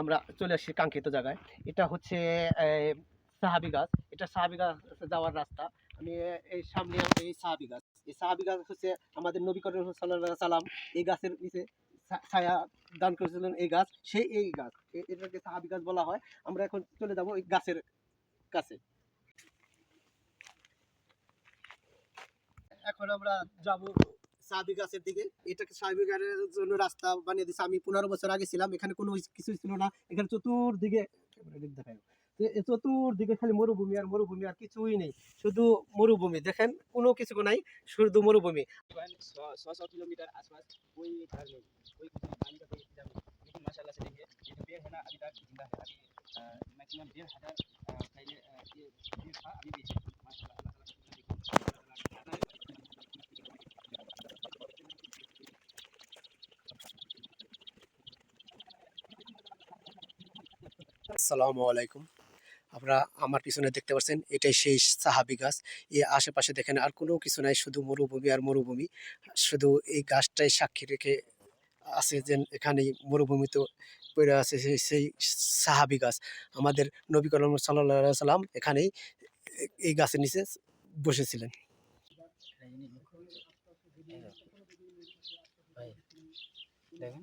আমরা চলে আসছি কাঙ্ক্ষিত জায়গায়। এটা হচ্ছে সাহাবি গাছ। এটা সাহাবি গাছ যাওয়ার রাস্তা। আমি এই সামনে এই সাহাবি গাছ। এই সাহাবি গাছ হচ্ছে আমাদের নবী করিম সাল্লাহ সাল্লাম এই গাছের নিচে ছায়া দান করেছিলেন এই গাছ। সেই এই গাছ এটাকে সাহাবি গাছ বলা হয়। আমরা এখন চলে যাব এই গাছের কাছে। এখন আমরা যাব সাহাবি গাছের দিকে এটাকে সাহাবি গাছের জন্য রাস্তা বানিয়ে দিয়েছে আমি পনেরো বছর আগে ছিলাম এখানে কোনো কিছু ছিল না এখানে চতুর্দিকে দেখায় চতুর্দিকে খালি মরুভূমি আর মরুভূমি আর কিছুই নেই শুধু মরুভূমি দেখেন কোনো কিছু নাই শুধু মরুভূমি तकरीबन सौ सौ सौ किलोमीटर आसपास कोई घर नहीं कोई किसी पानी का कोई इंतजाम नहीं लेकिन माशाल्लाह से देखिए ये जो पेड़ है ना अभी तक जिंदा है अभी मैक्सिमम डेढ़ हज़ार अ, पहले अ, ये पेड़ था अभी भी है माशाल्लाह अल्लाह ताला আসসালামু আলাইকুম। আপনারা আমার পিছনে দেখতে পাচ্ছেন, এটাই সেই সাহাবি গাছ। এর আশেপাশে দেখেন আর কোনো কিছু নাই, শুধু মরুভূমি আর মরুভূমি। শুধু এই গাছটাই সাক্ষী রেখে আছে যে এখানে মরুভূমি তো পড়ে আছে সেই সেই সাহাবি গাছ। আমাদের নবী করিম সাল্লাহ সাল্লাম এখানেই এই গাছের নিচে বসেছিলেন। দেখেন।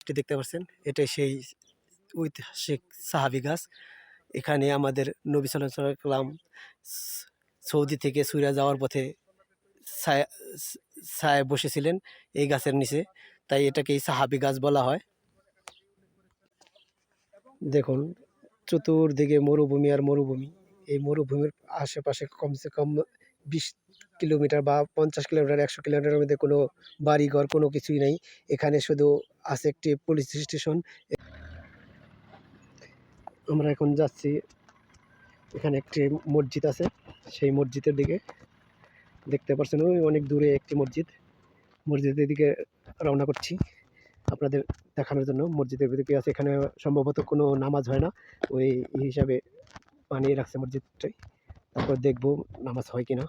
এটি দেখতে পাচ্ছেন, এটাই সেই ঐতিহাসিক সাহাবি গাছ। এখানে আমাদের নবী সাল্লাম সৌদি থেকে সুইরা যাওয়ার পথে ছায় বসেছিলেন এই গাছের নিচে। তাই এটাকে সাহাবি গাছ বলা হয়। দেখুন চতুর্দিকে মরুভূমি আর মরুভূমি। এই মরুভূমির আশেপাশে কমসে কম বিশ কিলোমিটার বা পঞ্চাশ কিলোমিটার, একশো কিলোমিটারের মধ্যে কোনো বাড়িঘর, কোনো কিছুই নেই। এখানে শুধু আছে একটি পুলিশ স্টেশন আমরা এখন যাচ্ছি, এখানে একটি মসজিদ আছে। সেই মসজিদের দিকে দেখতে পাচ্ছেন ওই অনেক দূরে একটি মসজিদ। মসজিদের দিকে রওনা করছি। আপনাদের দেখানোর জন্য। মসজিদের কি আছে, এখানে সম্ভবত কোনো নামাজ হয় না। ওই হিসাবে বানিয়ে রাখছে মসজিদটাই। তারপর দেখব নামাজ হয় কিনা।